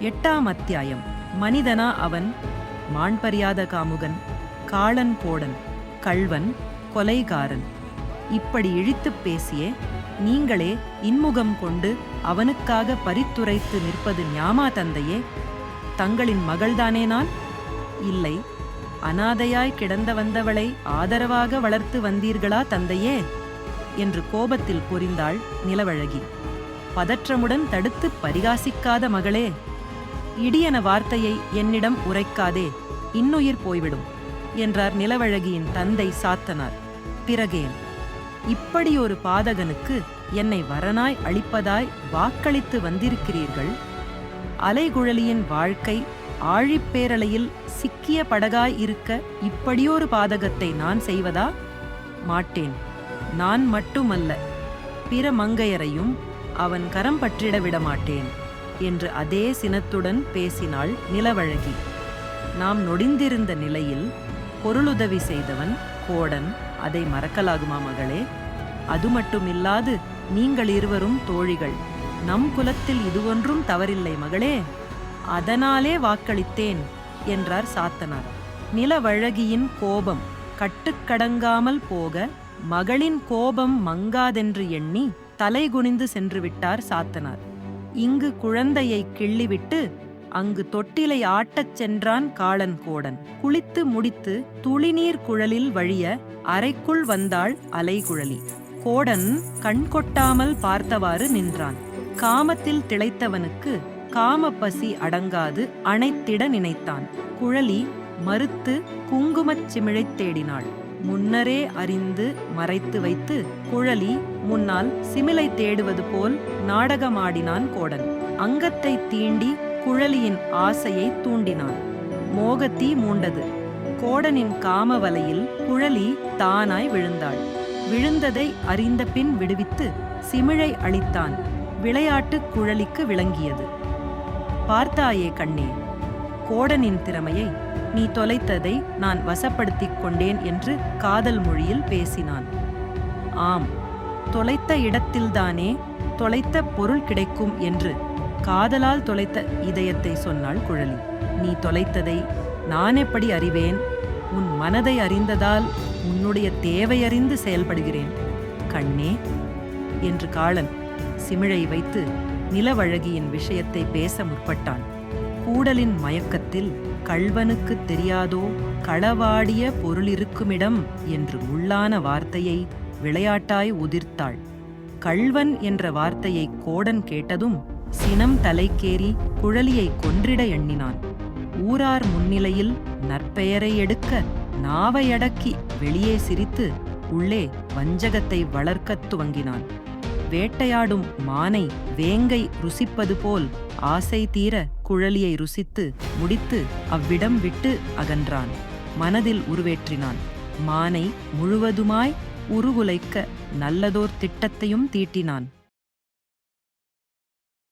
எட்டாம் அத்தியாயம். மனிதனா அவன் மாண்பரியாத காமுகன் காளன் கோடன் கள்வன் கொலைகாரன். இப்படி இழித்துப் பேசியே நீங்களே இன்முகம் கொண்டு அவனுக்காக பரித்துரைத்து நிற்பது ஞாமா தந்தையே தங்களின் மகள்தானே நான்? இல்லை அனாதையாய் கிடந்த வந்தவளை ஆதரவாக வளர்த்து வந்தீர்களா தந்தையே? என்று கோபத்தில் புரிந்தாள் நிலவழகி. பதற்றமுடன் தடுத்து பரிகாசிக்காத மகளே இடியன வார்த்தையை என்னிடம் உரைக்காதே இன்னுயிர் போய்விடும் என்றார் நிலவழகியின் தந்தை சாத்தனார். பிறகேன் இப்படி ஒரு பாதகனுக்கு என்னை வரனாய் அளிப்பதாய் வாக்களித்து வந்திருக்கிறீர்கள்? அலைகுழலியின் வாழ்க்கை ஆழிப்பேரலையில் சிக்கிய படகாய் இருக்க இப்படியொரு பாதகத்தை நான் செய்வதா? மாட்டேன் நான் மட்டுமல்ல பிற மங்கையரையும் அவன் கரம் பற்றிட விடமாட்டேன். என்று அதே சினத்துடன் பேசினாள் நிலவழகி. நாம் நொடிந்திருந்த நிலையில் பொருளுதவி செய்தவன் கோடன் அதை மறக்கலாகுமா மகளே? அது மட்டுமில்லாது நீங்கள் இருவரும் தோழிகள் நம் குலத்தில் இதுவொன்றும் தவறில்லை மகளே. அதனாலே வாக்களித்தேன் என்றார் சாத்தனார். நிலவழகியின் கோபம் கட்டுக்கடங்காமல் போக மகளின் கோபம் மங்காதென்று எண்ணி தலைகுனிந்து சென்றுவிட்டார் சாத்தனார். இங்கு குழந்தையை கிள்ளிவிட்டு அங்கு தொட்டிலை ஆட்டச் சென்றான் காளன் கோடன். குளித்து முடித்து துளிநீர் குழலில் வழிய அறைக்குள் வந்தாள் அலைகுழலி. கோடன் கண் கொட்டாமல் பார்த்தவாறு நின்றான். காமத்தில் திளைத்தவனுக்கு காமப்பசி அடங்காது அணைத்திட நினைத்தான். குழலி மறுத்து குங்குமச் சிமிழைத் தேடினாள். முன்னரே அறிந்து மறைத்து வைத்து குழலி முன்னால் சிமிலை தேடுவது போல் நாடகமாடினான் கோடன். அங்கத்தை தீண்டி குழலியின் ஆசையை தூண்டினான். மோகத்தீ மூண்டது. கோடனின் காமவலையில் குழலி தானாய் விழுந்தாள். விழுந்ததை அறிந்த பின் விடுவித்து சிமிழை அளித்தான் விளையாட்டு குழலிக்கு விளங்கியது. பார்த்தாயே கண்ணே கோடனின் திறமையை நீ தொலைத்ததை நான் வசப்படுத்திக் கொண்டேன் என்று காதல் மொழியில் பேசினான். ஆம் தொலைத்த இடத்தில்தானே தொலைத்த பொருள் கிடைக்கும் என்று காதலால் தொலைத்த இதயத்தை சொன்னாள் குழலி. நீ தொலைத்ததை நான் எப்படி அறிவேன்? உன் மனதை அறிந்ததால் உன்னுடைய தேவையறிந்து செயல்படுகிறேன். கண்ணே என்று காளன் சிமிழை வைத்து நிலவழகியின் விஷயத்தை பேச முற்பட்டான். கூடலின் மயக்கத்தில் கள்வனுக்கு தெரியாதோ களவாடிய பொருளிருக்குமிடம் என்று உள்ளான வார்த்தையை விளையாட்டாய் உதிர்த்தாள். கள்வன் என்ற வார்த்தையை கோடன் கேட்டதும் சினம் தலைக்கேறி குழலியை கொன்றிட எண்ணினான். ஊரார் முன்னிலையில் நற்பெயரை எடுக்க நாவையடக்கி வெளியே சிரித்து உள்ளே வஞ்சகத்தை வளர்க்கத் துவங்கினான். வேட்டையாடும் மானை வேங்கை ருசிப்பது போல் ஆசை தீர குழலியை ருசித்து முடித்து அவ்விடம் விட்டு அகன்றான். மனதில் உருவேற்றினான். மானை முழுவதுமாய் உருகுலைக்க நல்லதோர் திட்டத்தையும் தீட்டினான்.